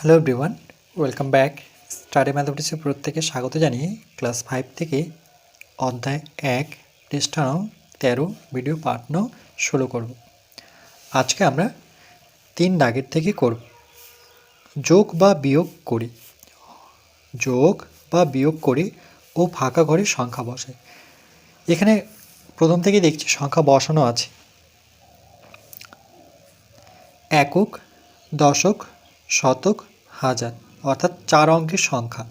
Hello everyone welcome back study ম্যাথমেটিক্সে প্রত্যেকে স্বাগত জানিয়ে ক্লাস ফাইভ থেকে অধ্যায় এক, পৃষ্ঠা তেরো ভিডিও পাঠ শুরু করব। আজকে আমরা তিন দাগের থেকে করব। যোগ বা বিয়োগ করি। যোগ বা বিয়োগ করি ও ফাঁকা ঘরে সংখ্যা বসে এখানে প্রথম থেকে দেখছি সংখ্যা বসানো আছে। একক, দশক শতক হাজার, অর্থাৎ চার অঙ্কের সংখ্যা।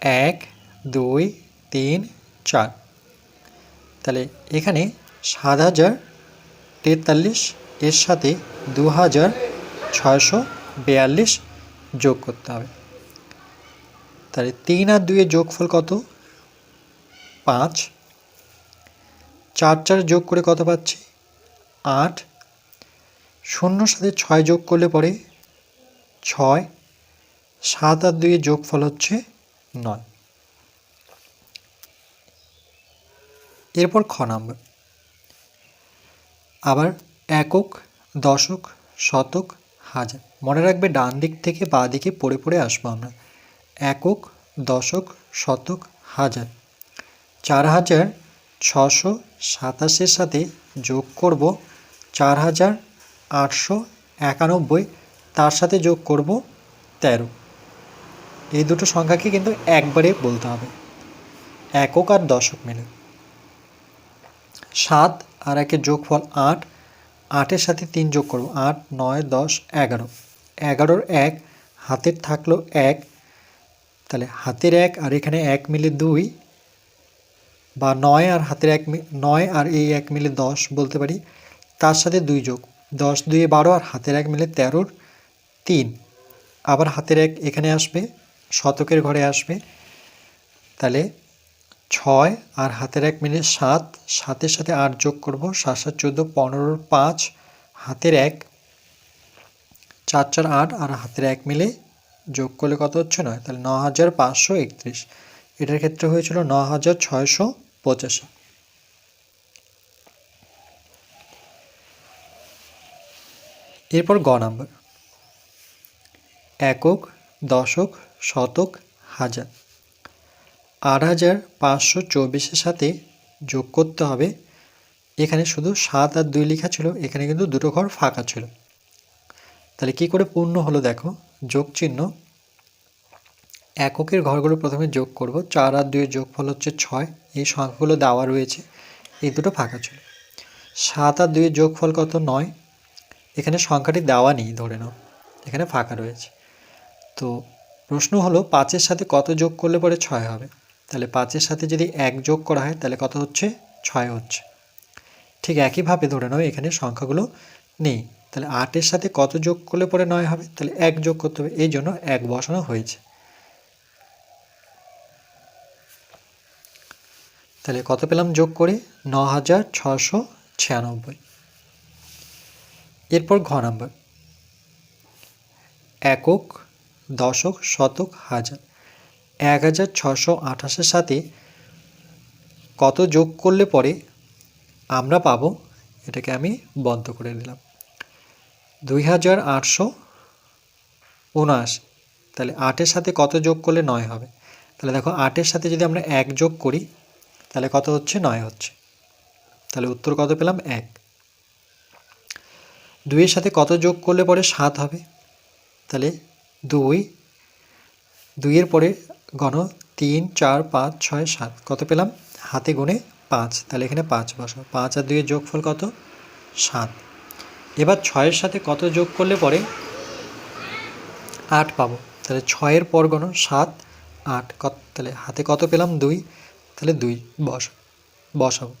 এক, দুই, তিন, চার। তাহলে এখানে সাত হাজার তেতাল্লিশ এর সাথে দু হাজার ছয়শো বিয়াল্লিশ যোগ করতে হবে। তাহলে তিন আর দুইয়ের যোগফল কত? পাঁচ। চার চার যোগ করে কত পাচ্ছি? আট। শূন্যর সাথে ছয় যোগ করলে পরে ছয়, সাত আর দুইয়ের যোগফল হচ্ছে নয়। এরপর খ নাম্বার। আবার একক, দশক, শতক, হাজার। মনে রাখবে ডান দিক থেকে বাঁ দিকে পড়ে পড়ে আসব আমরা। একক, দশক, শতক, হাজার। চার হাজার ছশো সাতাশের সাথে যোগ করব চার হাজার আটশো একানব্বই। তার সাথে যোগ করব তেরো। এই দুটো সংখ্যাকে কিন্তু একবারে বলতে হবে। একক আর দশক মিলে। সাত আর একের যোগফল আট। আটের সাথে তিন যোগ করব। আট, নয়, দশ, এগারো। এগারোর এক, হাতের থাকল এক। তাহলে হাতের এক আর এখানে এক মিলে দুই বা নয় আর হাতের এক নয় আর এই এক মিলে দশ বলতে পারি। তার সাথে দুই যোগ। দশ দুয়ে বারো আর হাতের এক মিলে তেরোর। তিন। আবার হাতের এক এখানে আসবে, শতকের ঘরে আসবে। তাহলে ছয় আর হাতের এক মিলে সাত, সাতের সাথে আট যোগ করব, সাত সাত, চোদ্দ পনেরোর পাঁচ, হাতের এক। চার চার, আট আর হাতের এক মিলে যোগ করলে কত হচ্ছে নয়? তাহলে ন হাজার পাঁচশো একত্রিশ। এটার ক্ষেত্রে হয়েছিল ন হাজার ছয়শো পঁচাশি। এরপর গ নাম্বার। একক, দশক, শতক, হাজার। আট হাজার পাঁচশো চব্বিশের সাথে যোগ করতে হবে। এখানে শুধু সাত আর দুই লেখা ছিল, এখানে কিন্তু দুটো ঘর ফাঁকা ছিল। তাহলে কি করে পূর্ণ হলো দেখো? যোগ চিহ্ন। এককের ঘরগুলো প্রথমে যোগ করব। চার আর দুইয়ের যোগফল হচ্ছে ছয়। এই সংখ্যাগুলো দেওয়া রয়েছে। এই দুটো ফাঁকা ছিল। সাত আর দুইয়ের যোগফল কত? নয়। এখানে সংখ্যাটি দেওয়া নেই, ধরে নাও। এখানে ফাঁকা রয়েছে। তো প্রশ্ন হলো পাঁচের সাথে কত যোগ করলে পরে ছয় হবে? তাহলে পাঁচের সাথে যদি এক যোগ করা হয়, তাহলে কত হচ্ছে? ছয় হচ্ছে। ঠিক একইভাবে ধরে নাও এখানে সংখ্যাগুলো নেই। তাহলে আটের সাথে কত যোগ করলে পরে নয় হবে? তাহলে এক যোগ করতে হবে, এই জন্য এক বসানো হয়েছে। তাহলে কত পেলাম যোগ করে? ন হাজার ছশো ছিয়ানব্বই। এরপর ঘ নাম্বার। একক দশক, শতক, হাজার। এক হাজার ছশো আঠাশের সাথে কত যোগ করলে পরে আমরা পাবো, এটাকে আমি বন্ধ করে দিলাম। দুই হাজার আটশো উনআশি, তাহলে আটের সাথে কত যোগ করলে নয় হবে? তাহলে দেখো, আটের সাথে যদি আমরা এক যোগ করি, তাহলে কত হচ্ছে? নয় হচ্ছে। তাহলে উত্তর কত পেলাম? এক। দুইয়ের সাথে কত যোগ করলে পরে সাত হবে? তাহলে দুই। দুইয়ের পরে গণ তিন, চার, পাঁচ, ছয়, সাত। কত পেলাম? হাতে গুণে পাঁচ। তাহলে এখানে পাঁচ বসো পাঁচ আর দুইয়ের যোগফল কত? সাত। এবার ছয়ের সাথে কত যোগ করলে পরে? আট পাবো। তাহলে ছয়ের পর গণ সাত, আট। কত? তাহলে হাতে কত পেলাম? দুই। তাহলে দুই বস বসাবো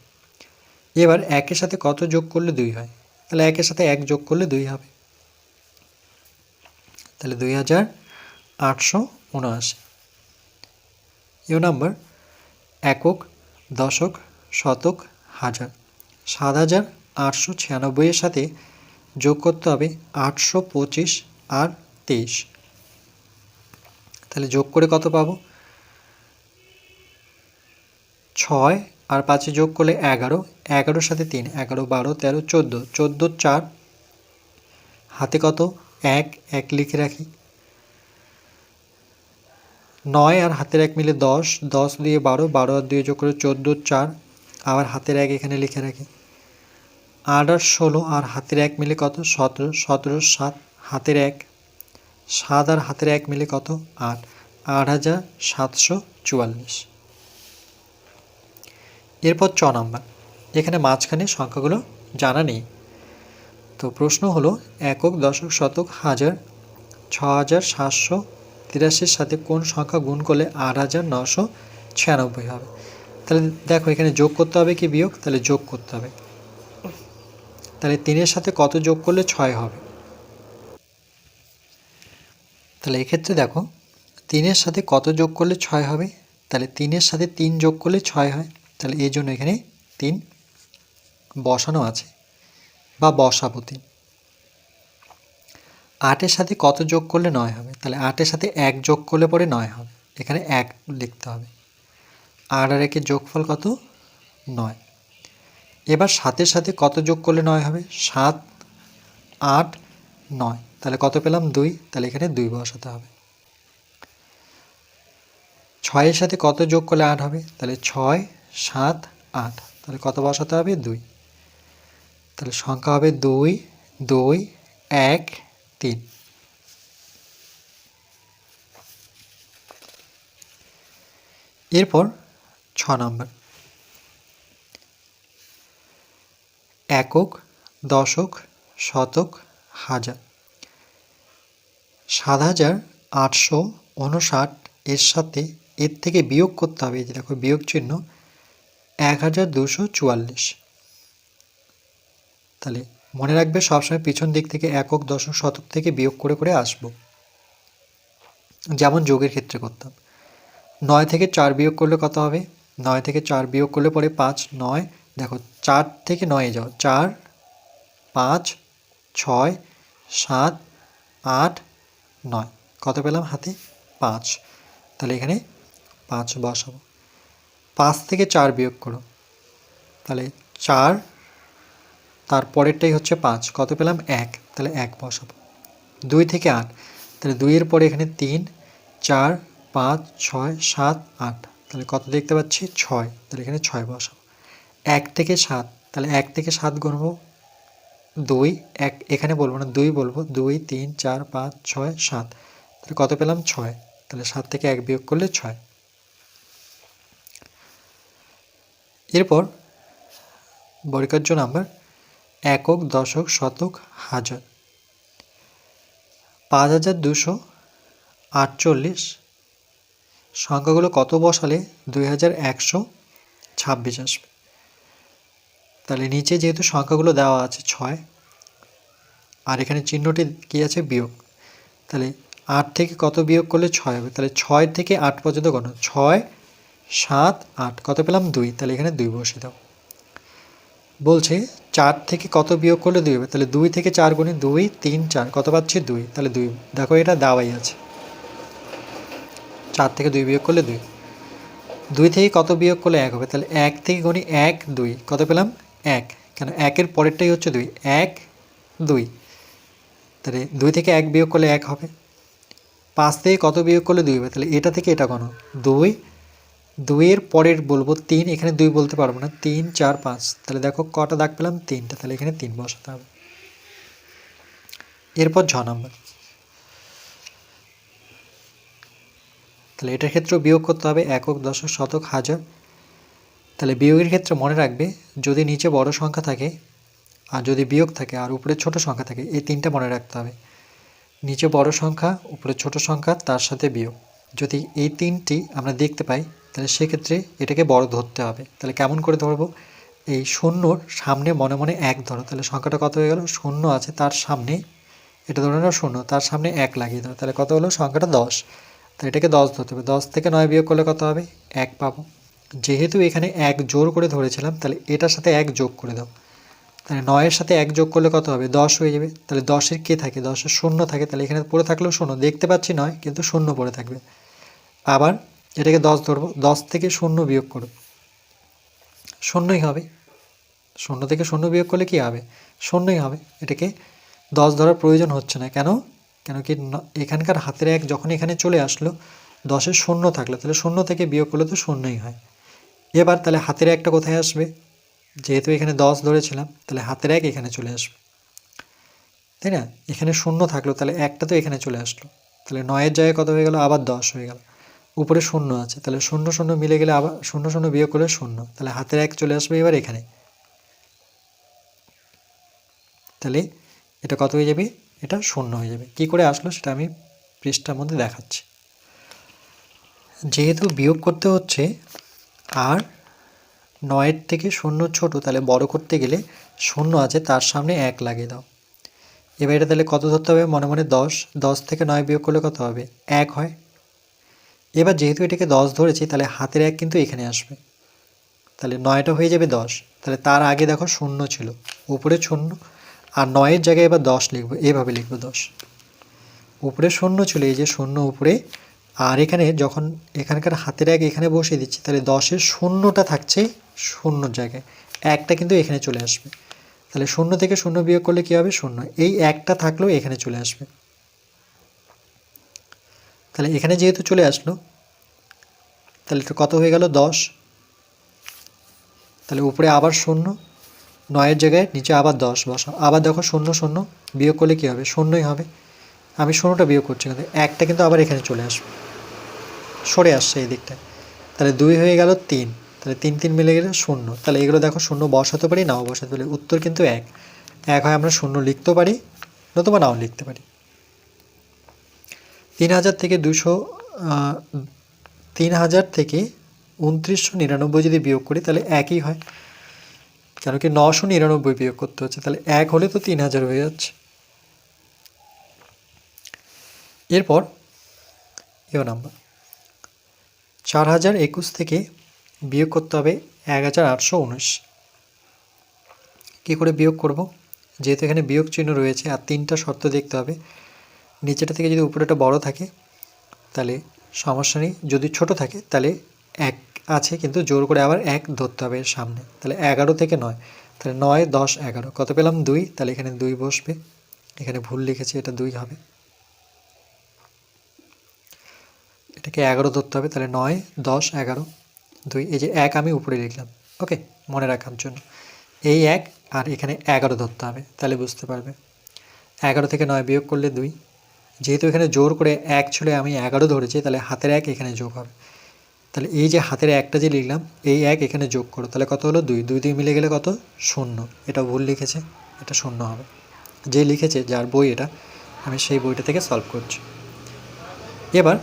এবার একের সাথে কত যোগ করলে দুই হয়? তাহলে একের সাথে এক যোগ করলে দুই হবে। তাহলে দুই হাজার আটশো উনআশি। ইউ নাম্বার, একক, দশক, শতক, হাজার। সাত হাজার আটশো ছিয়ানব্বইয়ের সাথে যোগ করতে হবে আটশো পঁচিশ আর তেইশ। তাহলে যোগ করে কত পাবো? ছয় আর পাঁচে যোগ করলে এগারো। এগারোর সাথে তিন, এগারো, বারো, তেরো, চোদ্দ। চোদ্দ, চার। হাতে কত? এক এক লিখে রাখি। নয় আর হাতের এক মিলে দশ দশ দিয়ে বারো বারো আর দুই যোগ করে চোদ্দ, চার, আবার হাতের এক এখানে লিখে রাখি। আট আর ষোলো আর হাতের এক মিলে কত? সতেরো সতেরো, সাত, হাতের এক। সাত আর হাতের এক মিলে কত? আট। আট হাজার সাতশো চুয়াল্লিশ। এরপর চ নাম্বার। এখানে মাঝখানে সংখ্যাগুলো জানা নেই। তো প্রশ্ন হলো, একক দশক শতক হাজার ছ হাজার সাতশো তিরাশির সাথে কোন সংখ্যা গুণ করলে আট হাজার নশো ছিয়ানব্বই হবে? তাহলে দেখো, এখানে যোগ করতে হবে কি বিয়োগ? তাহলে যোগ করতে হবে। তাহলে তিনের সাথে কত যোগ করলে ছয় হবে? তাহলে এক্ষেত্রে দেখো, তিনের সাথে কত যোগ করলে ছয় হবে? তাহলে তিনের সাথে তিন যোগ করলে ছয় হয়। তাহলে এই জন্য এখানে তিন বসানো আছে। বা বসাবো আটের সাথে কত যোগ করলে নয় হবে? তাহলে আটের সাথে এক যোগ করলে পরে নয় হবে। এখানে এক লিখতে হবে। আট আর একের যোগফল কত? নয়। এবার সাতের সাথে কত যোগ করলে নয় হবে? সাত, আট, নয়। তাহলে কত পেলাম? দুই। তাহলে এখানে দুই বসাতে হবে। ছয়ের সাথে কত যোগ করলে আট হবে? তাহলে ছয়, সাত, আট। তাহলে কত বসাতে হবে? দুই। তাহলে সংখ্যা হবে দুই দুই, এক, তিন। এরপর ছ নম্বর। একক, দশক, শতক, হাজার। সাত হাজার আটশো উনষাট এর সাথে এর থেকে বিয়োগ করতে হবে যে দেখো বিয়োগ চিহ্ন, এক হাজার দুশো চুয়াল্লিশ। তাহলে মনে রাখবে সবসময় পিছন দিক থেকে একক দশক শতক থেকে বিয়োগ করে করে আসব। যেমন যোগের ক্ষেত্রে করতাম। নয় থেকে চার বিয়োগ করলে কত হবে? নয় থেকে চার বিয়োগ করলে পরে পাঁচ, নয়, দেখো চার থেকে নয়ে যাও, চার, পাঁচ, ছয়, সাত, আট, নয়, কত পেলাম হাতে? পাঁচ, তাহলে এখানে পাঁচ বসাবো। পাঁচ থেকে চার বিয়োগ করো, তাহলে চার তারপরেরটাই হচ্ছে পাঁচ। কত পেলাম? এক। তাহলে এক বসাবো। দুই থেকে আট। তাহলে দুইয়ের পরে এখানে তিন, চার, পাঁচ, ছয়, সাত, আট। তাহলে কত দেখতে পাচ্ছি? ছয়। তাহলে এখানে ছয় বসাবো। এক থেকে সাত। তাহলে এক থেকে সাত গুনবো দুই। এক এখানে বলব না, দুই বলব। দুই, তিন, চার, পাঁচ, ছয়, সাত। তাহলে কত পেলাম? ছয়। তাহলে সাত থেকে এক বিয়োগ করলে ছয়। এরপর বরিকার্য নাম্বার একক, দশক, শতক, হাজার। পাঁচ হাজার দুশো আটচল্লিশ। সংখ্যাগুলো কত বসালে? দুই হাজার একশো ছাব্বিশ আসবে। তাহলে নিচে যেহেতু সংখ্যাগুলো দেওয়া আছে ছয়, আর এখানে চিহ্নটি কী আছে? বিয়োগ। তাহলে আট থেকে কত বিয়োগ করলে ছয় হবে? তাহলে ছয় থেকে আট পর্যন্ত গণ ছয়, সাত, আট। কত পেলাম? দুই। তাহলে এখানে দুই বসে দাও। বলছে, চার থেকে কত বিয়োগ করলে দুই হবে? তাহলে দুই থেকে চার গুণে দুই, তিন, চার। কত পাচ্ছি দুই? তাহলে দুই। দেখো এটা দাওয়াই আছে। চার থেকে দুই বিয়োগ করলে দুই। দুই থেকে কত বিয়োগ করলে এক হবে? তাহলে এক থেকে গুণি এক, দুই। কত পেলাম? এক। কেন একের পরেরটাই হচ্ছে দুই। এক, দুই। তাহলে দুই থেকে এক বিয়োগ করলে এক হবে। পাঁচ থেকে কত বিয়োগ করলে দুই হবে? তাহলে এটা থেকে এটা কোনো দুই দুইয়ের পরের বলব তিন, এখানে দুই বলতে পারব না। তিন, চার, পাঁচ। তাহলে দেখো কটা দাগ পেলাম? তিনটা। তাহলে এখানে তিন বসাতে হবে। এরপর ছ নম্বর। তাহলে এটার ক্ষেত্রেও বিয়োগ করতে হবে একক, দশক, শতক, হাজার। তাহলে বিয়োগের ক্ষেত্রে মনে রাখবে, যদি নিচে বড় সংখ্যা থাকে আর যদি বিয়োগ থাকে আর উপরে ছোট সংখ্যা থাকে, এই তিনটা মনে রাখতে হবে। নিচে বড় সংখ্যা, উপরে ছোট সংখ্যা, তার সাথে বিয়োগ। যদি এই তিনটি আমরা দেখতে পাই, তাহলে সেক্ষেত্রে এটাকে বড় ধরতে হবে। তাহলে কেমন করে ধরবো? এই শূন্যর সামনে মনে মনে এক ধরো। তাহলে সংখ্যাটা কত হয়ে গেল? শূন্য আছে তার সামনে। এটা ধরে নাও শূন্য, তার সামনে এক লাগিয়ে দাও। তাহলে কত হলো? সংখ্যাটা দশ। তাহলে এটাকে দশ ধরতে হবে। দশ থেকে নয় বিয়োগ করলে কত হবে? এক পাবো। যেহেতু এখানে এক জোর করে ধরেছিলাম, তাহলে এটার সাথে এক যোগ করে দাও। তাহলে নয়ের সাথে এক যোগ করলে কত হবে? দশ হয়ে যাবে। তাহলে দশের কে থাকে? দশের শূন্য থাকে। তাহলে এখানে পড়ে থাকলেও শূন্য। দেখতে পাচ্ছি নয়, কিন্তু শূন্য পড়ে থাকবে। আবার এটাকে দশ ধরবো। দশ থেকে শূন্য বিয়োগ করব। শূন্যই হবে। শূন্য থেকে শূন্য বিয়োগ করলে কী হবে? শূন্যই হবে। এটাকে দশ ধরার প্রয়োজন হচ্ছে না। কেন? কেন কি এখানকার হাতের এক যখন এখানে চলে আসলো, দশের শূন্য থাকল। তাহলে শূন্য থেকে বিয়োগ করলে তো শূন্যই হয়। এবার তাহলে হাতের একটা কোথায় আসবে? যেহেতু এখানে দশ ধরেছিলাম, তাহলে হাতের এক এখানে চলে আসবে। তাই না? এখানে শূন্য থাকল, তাহলে একটা তো এখানে চলে আসলো। তাহলে নয়ের জায়গায় কত হয়ে গেল? আবার দশ হয়ে গেল। উপরে শূন্য আছে, তাহলে শূন্য শূন্য মিলে গেলে আবার শূন্য শূন্য বিয়োগ করলে শূন্য। তাহলে হাতের এক চলে আসবে এবার এখানে। তাহলে এটা কত হয়ে যাবে? এটা শূন্য হয়ে যাবে। কি করে আসলো সেটা আমি পৃষ্ঠার মধ্যে দেখাচ্ছি। যেহেতু বিয়োগ করতে হচ্ছে, আর নয়ের থেকে শূন্য ছোট, তাহলে বড় করতে গেলে শূন্য আছে, তার সামনে এক লাগিয়ে দাও। এবার এটা তাহলে কত ধরতে হবে? মনে মনে দশ। দশ থেকে নয় বিয়োগ করলে কত হবে? এক হয়। এবার যেহেতু এটাকে দশ ধরেছি, তাহলে হাতের এক কিন্তু এখানে আসবে। তাহলে নয়টা হয়ে যাবে দশ। তাহলে তার আগে দেখো শূন্য ছিল, উপরে শূন্য। আর নয়ের জায়গায় এবার দশ লিখব, এভাবে লিখব দশ। উপরে শূন্য ছিল, এই যে শূন্য উপরে। আর এখানে যখন এখানকার হাতের এক এখানে বসিয়ে দিচ্ছি, তাহলে দশের শূন্যটা থাকছে শূন্যর জায়গায়। একটা কিন্তু এখানে চলে আসবে। তাহলে শূন্য থেকে শূন্য বিয়োগ করলে কী হবে? শূন্য। এই একটা থাকলেও এখানে চলে আসবে। তাহলে এখানে যেহেতু চলে আসলো, তাহলে এটা কত হয়ে গেল? দশ। তাহলে উপরে আবার শূন্য, নয়ের জায়গায় নিচে আবার দশ বসাও। আবার দেখো শূন্য শূন্য বিয়োগ করলে কী হবে? শূন্যই হবে। আমি শূন্যটা বিয়োগ করছি কিন্তু একটা কিন্তু আবার এখানে চলে আসবে। সরে আসছে এই দিকটায়। তাহলে দুই হয়ে গেল তিন। তাহলে তিন তিন মিলে গেলে শূন্য। তাহলে এগুলো দেখো শূন্য বসাতে পারি, নাও বসাতে পারি। উত্তর কিন্তু এক। এক হয় আমরা শূন্য লিখতে পারি, নতুবা নাও লিখতে পারি। তিন হাজার থেকে দুশো তিন হাজার থেকে উনত্রিশশো নিরানব্বই যদি বিয়োগ করি, তাহলে একই হয়। কেন কি নশো নিরানব্বই বিয়োগ করতে হচ্ছে, তাহলে এক হলে তো তিন হাজার হয়ে যাচ্ছে। এরপর ইও নাম্বার। চার হাজার একুশ থেকে বিয়োগ করতে হবে এক হাজার আটশো উনিশ। কী করে বিয়োগ করব? যেহেতু এখানে বিয়োগ চিহ্ন রয়েছে আর তিনটা শর্ত দেখতে হবে। নিচেটা থেকে যদি উপরেটা বড় থাকে, তাহলে সমস্যা নেই। যদি ছোট থাকে, তাহলে এক আছে, কিন্তু জোর করে আবার এক ধরতে হবে সামনে। তাহলে এগারো থেকে নয়, তাহলে নয়, দশ, এগারো। কত পেলাম? দুই। তাহলে এখানে দুই বসবে। এখানে ভুল লিখেছি, এটা দুই হবে। এটাকে এগারো ধরতে হবে, তাহলে নয়, দশ, এগারো। দুই, এই যে এক আমি উপরে লিখলাম। ওকে, মনে রাখার জন্য। এই এক আর এখানে এগারো ধরতে হবে, তাহলে বুঝতে পারবে। এগারো থেকে নয় বিয়োগ করলে দুই। যেহেতু এখানে জোর করে এক ছিল আমি এগারো ধরেছি, তাহলে হাতের এক এখানে যোগ হবে। তাহলে এই যে হাতের একটা যে লিখলাম, এই এক এখানে যোগ করো, তাহলে কত হলো দুই? দুই দুই মিলে গেলে কত? শূন্য। এটা ভুল লিখেছে, এটা শূন্য হবে। যে লিখেছে, যার বই এটা, আমি সেই বইটা থেকে সলভ করছি। এবার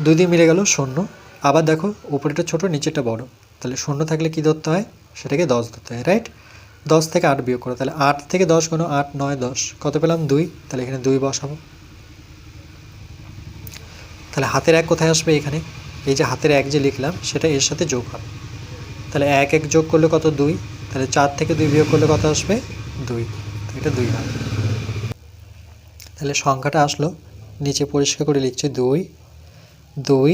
দুই দুই মিলে গেল শূন্য। আবার দেখো উপরেটা ছোট নিচেটা বড়। তাহলে শূন্য থাকলে কি ধরতে হয়? সেটাকে দশ ধরতে হয় রাইট দশ থেকে আট বিয়োগ করো, তাহলে আট থেকে দশ কোনো আট, নয়, দশ। কত পেলাম? দুই। তাহলে এখানে দুই বসাবো। তাহলে হাতের এক কোথায় আসবে? এখানে। এই যে হাতের এক যে লিখলাম, সেটা এর সাথে যোগ হবে। তাহলে এক এক যোগ করলে কত? দুই। তাহলে চার থেকে দুই বিয়োগ করলে কত আসবে? দুই। এটা দুই হবে তাহলে সংখ্যাটা আসলো। নিচে পরিষ্কার করে লিখছে দুই। দুই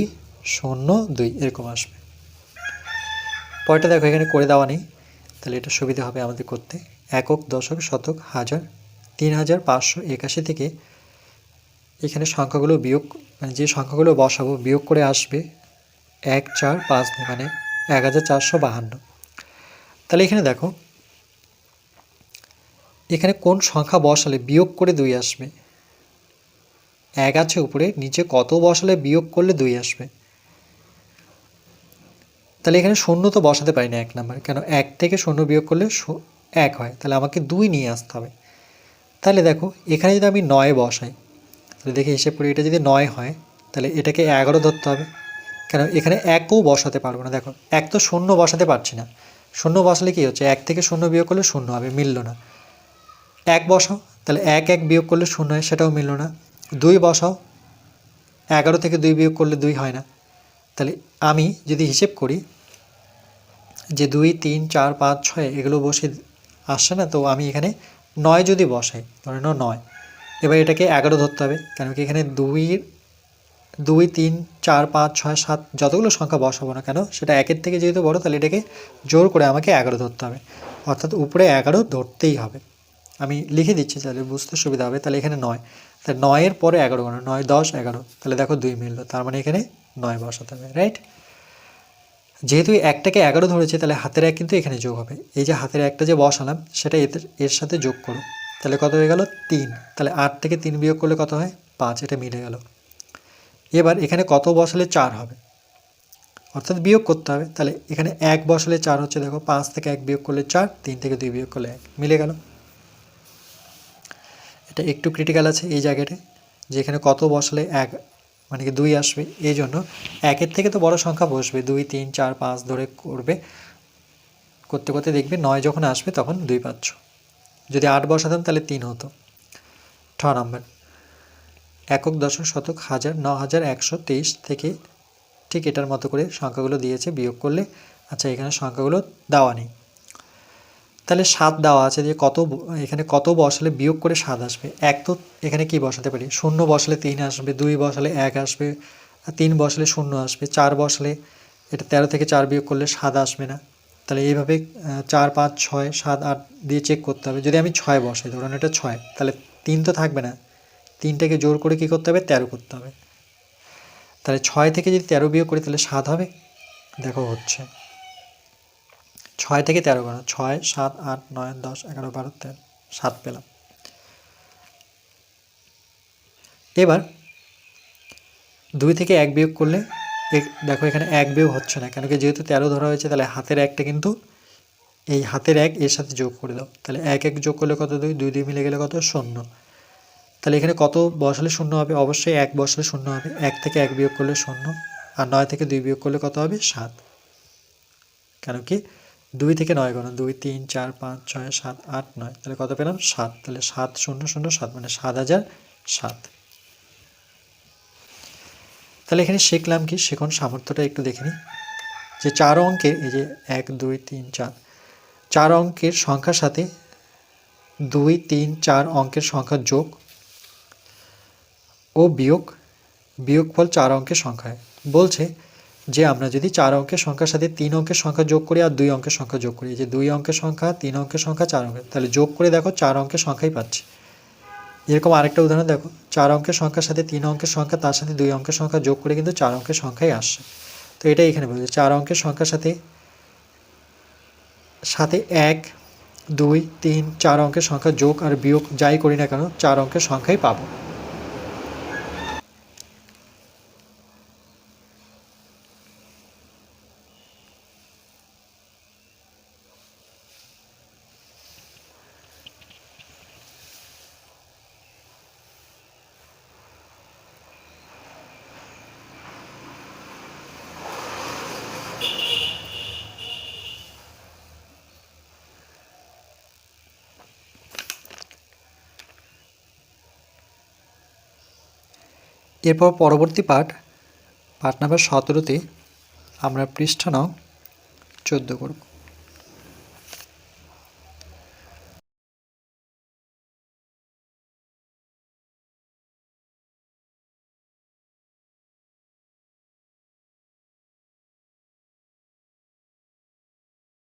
শূন্য দুই, এরকম আসবে। পরেরটা দেখো, এখানে করে দেওয়া নেই। তাহলে এটা সুবিধা হবে আমাদের করতে। একক, দশক, শতক, হাজার, তিন হাজার পাঁচশো একাশি থেকে এখানে সংখ্যাগুলো বিয়োগ মানে যে সংখ্যাগুলো বসাবো, বিয়োগ করে আসবে এক, চার, পাঁচ মানে এক হাজার চারশো বাহান্ন। তাহলে এখানে দেখো, এখানে কোন সংখ্যা বসালে বিয়োগ করে দুই আসবে? এক আছে উপরে, নিচে কত বসালে বিয়োগ করলে দুই আসবে? তাহলে এখানে শূন্য তো বসাতে পারি না এক নাম্বার, কেন এক থেকে শূন্য বিয়োগ করলে এক হয়, তাহলে আমাকে দুই নিয়ে আসতে হবে। তাহলে দেখো, এখানে যদি আমি নয় বসাই, তাহলে দেখে হিসেব করি এটা যদি নয় হয়, তাহলে এটাকে এগারো ধরতে হবে। কেন এখানে একও বসাতে পারব না, দেখো, এক তো শূন্য বসাতে পারছি না। শূন্য বসালে কী হচ্ছে, এক থেকে শূন্য বিয়োগ করলে শূন্য হবে, মিলল না। এক বসাও, তাহলে এক এক বিয়োগ করলে শূন্য হয়, সেটাও মিললো না। দুই বসাও, এগারো থেকে দুই বিয়োগ করলে দুই হয় না। তাহলে আমি যদি হিসেব করি যে দুই, তিন, চার, পাঁচ, ছয়, এগুলো বসে আসছে না, তো আমি এখানে নয় যদি বসাই, ধরে নাও নয়। এবার এটাকে এগারো ধরতে হবে, কেন কি এখানে দুই দুই, তিন, চার, পাঁচ, ছয়, সাত যতগুলো সংখ্যা বসাবো না কেন, সেটা একের থেকে যেহেতু বড়, তাহলে এটাকে জোর করে আমাকে এগারো ধরতে হবে। অর্থাৎ উপরে এগারো ধরতেই হবে। আমি লিখে দিচ্ছি, তাহলে বুঝতে সুবিধা হবে, তাহলে এখানে নয়। তাহলে নয়ের পরে এগারো গণ নয়, দশ, এগারো, তাহলে দেখো দুই মিললো, তার মানে এখানে নয় বসাতে হবে রাইট যেহেতু একটাকে এগারো ধরেছে, তাহলে হাতের এক কিন্তু এখানে যোগ হবে। এই যে হাতের একটা যে বসালাম, সেটা এতে, এর সাথে যোগ করো। তাহলে কত হয়ে গেল? তিন। তাহলে আট থেকে তিন বিয়োগ করলে কত হয়? পাঁচ। এটা মিলে গেল। এবার এখানে কত বসালে চার হবে? অর্থাৎ বিয়োগ করতে হবে। তাহলে এখানে এক বসালে চার হচ্ছে, দেখো, পাঁচ থেকে এক বিয়োগ করলে চার, তিন থেকে দুই বিয়োগ করলে এক। মিলে গেল। এটা একটু ক্রিটিক্যাল আছে এই জায়গাটায় যে এখানে কত বসালে এক মানে কি দুই আসবে? এই জন্য একের থেকে তো বড় সংখ্যা বসবে। দুই, তিন, চার, পাঁচ ধরে করবে। করতে করতে দেখবে নয় যখন আসবে তখন দুই পাচ্ছ। যদি আট বসাতাম তাহলে তিন হতো। ঠ নাম্বার। একক, দশক, শতক, হাজার, ন হাজার, একশো তেইশ থেকে ঠিক এটার মতো করে সংখ্যাগুলো দিয়েছে বিয়োগ করলে। আচ্ছা এখানে সংখ্যাগুলো দেওয়া নেই। তাহলে সাত দেওয়া আছে যে কত এখানে কত বসালে বিয়োগ করে সাত আসবে? এক তো এখানে কি বসাতে পারি? শূন্য বসালে তিন আসবে, দুই বসালে এক আসবে তিন বসালে শূন্য আসবে, চার বসালে এটা তেরো থেকে চার বিয়োগ করলে সাত আসবে না। তাহলে এইভাবে চার, পাঁচ, ছয়, সাত, আট দিয়ে চেক করতে হবে। যদি আমি ছয় বসাই, ধরুন এটা ছয়, তাহলে তিন তো থাকবে না। তিনটাকে জোর করে কী করতে হবে? তেরো করতে হবে। তাহলে ছয় থেকে যদি তেরো বিয়োগ করি, তাহলে সাত হবে? দেখো হচ্ছে। ছয় থেকে তেরো গণ ছয়, সাত, আট, নয়, দশ, এগারো, বারো, তেরো, সাত পেলাম। এবার দুই থেকে এক বিয়োগ করলে দেখো এখানে এক বিয়োগ হচ্ছে না, কেন কি যেহেতু তেরো ধরা হয়েছে, তাহলে হাতের একটা কিন্তু এই হাতের এক এর সাথে যোগ করে দাও। তাহলে এক এক যোগ করলে কত দুই? দুই দুই মিলে গেলে কত? শূন্য। তাহলে এখানে কত বসালে শূন্য হবে? অবশ্যই এক বসালে শূন্য হবে। এক থেকে এক বিয়োগ করলে শূন্য, আর নয় থেকে দুই বিয়োগ করলে কত হবে? সাত। কেন কি দুই থেকে নয় গণ দুই, তিন, চার, পাঁচ, ছয়, সাত, আট, নয়। তাহলে কত পেলাম? সাত। তাহলে সাত শূন্য শূন্য সাত মানে সাত হাজার সাত। তাহলে এখানে শিখলাম কি? শেখন, সামর্থ্যটা একটু দেখে নিই। যে চার অঙ্কের, এই যে এক, দুই, তিন, চার। চার অঙ্কের সংখ্যার সাথে দুই, তিন, চার অঙ্কের সংখ্যার যোগ ও বিয়োগ, বিয়োগফল চার অঙ্কের সংখ্যায়। বলছে যে আমরা যদি চার অঙ্কের সংখ্যার সাথে তিন অঙ্কের সংখ্যা যোগ করি আর দুই অঙ্কের সংখ্যা যোগ করি যে দুই অঙ্কের সংখ্যা, তিন অঙ্কের সংখ্যা, চার অঙ্কের, তাহলে যোগ করে দেখো চার অঙ্কের সংখ্যাই পাচ্ছি। এরকম আরেকটা উদাহরণ দেখো, চার অঙ্কের সংখ্যার সাথে তিন অঙ্কের সংখ্যা, তার সাথে দুই অঙ্কের সংখ্যা যোগ করে কিন্তু চার অঙ্কের সংখ্যাই আসছে। তো এটাই এখানে বলছে চার অঙ্কের সংখ্যার সাথে সাথে এক, দুই, তিন, চার অঙ্কের সংখ্যা যোগ আর বিয়োগ যাই করি না কেন, চার অঙ্কের সংখ্যাই পাবো। এরপর পরবর্তী পাঠ পাঠ নাম্বার সতেরোতে আমরা পৃষ্ঠা নং চোদ্দ করব।